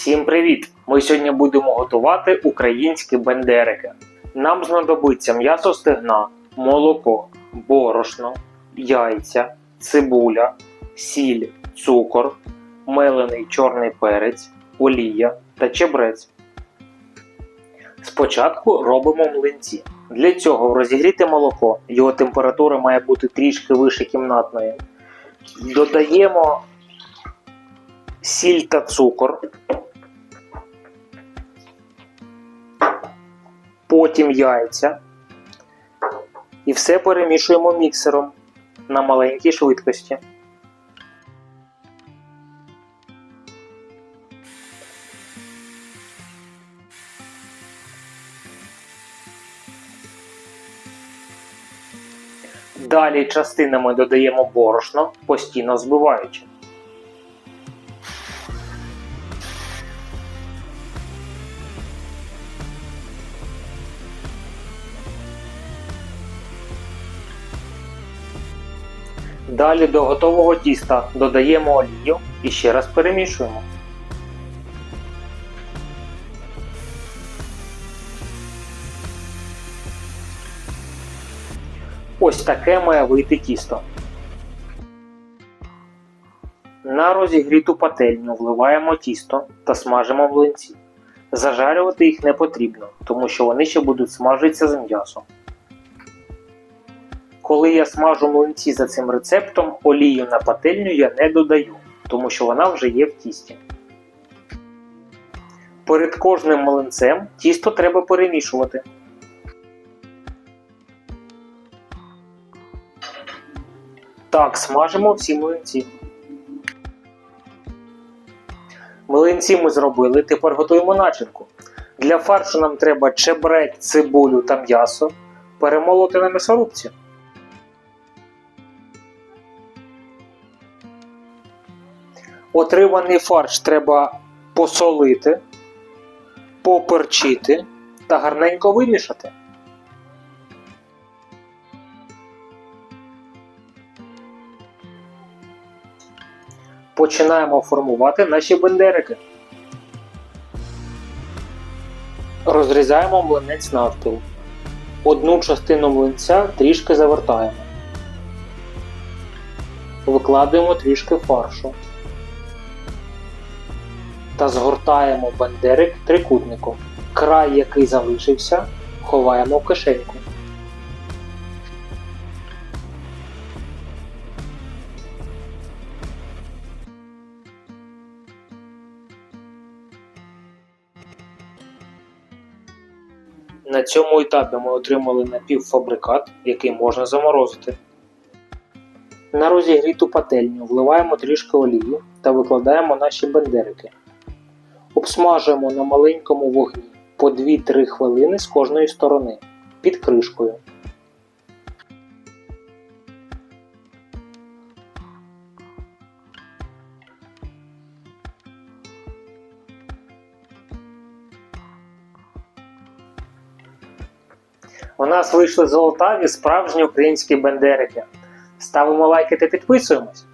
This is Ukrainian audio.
Всім привіт! Ми сьогодні будемо готувати українські бендерики. Нам знадобиться м'ясо стегна, молоко, борошно, яйця, цибуля, сіль, цукор, мелений чорний перець, олія та чебрець. Спочатку робимо млинці. Для цього розігріти молоко, його температура має бути трішки вище кімнатної. Додаємо сіль та цукор. Потім яйця. І все перемішуємо міксером на маленькій швидкості. Далі частинами додаємо борошно, постійно збиваючи. Далі до готового тіста додаємо олію і ще раз перемішуємо. Ось таке має вийти тісто. На розігріту пательню вливаємо тісто та смажимо млинці. Зажарювати їх не потрібно, тому що вони ще будуть смажитися з м'ясом. Коли я смажу млинці за цим рецептом, олію на пательню я не додаю, тому що вона вже є в тісті. Перед кожним млинцем тісто треба перемішувати. Так, смажимо всі млинці. Млинці ми зробили, тепер готуємо начинку. Для фаршу нам треба чебрець, цибулю та м'ясо перемолоти на м'ясорубці. Отриманий фарш треба посолити, поперчити та гарненько вимішати. Починаємо формувати наші бендерики. Розрізаємо млинець навпіл. Одну частину млинця трішки завертаємо. Викладаємо трішки фаршу та згортаємо бендерик трикутником. Край, який залишився, ховаємо в кишеньку. На цьому етапі ми отримали напівфабрикат, який можна заморозити. На розігріту пательню вливаємо трішки олії та викладаємо наші бендерики. Обсмажуємо на маленькому вогні по 2-3 хвилини з кожної сторони під кришкою. У нас вийшли золотаві справжні українські бендерики. Ставимо лайки та підписуємось.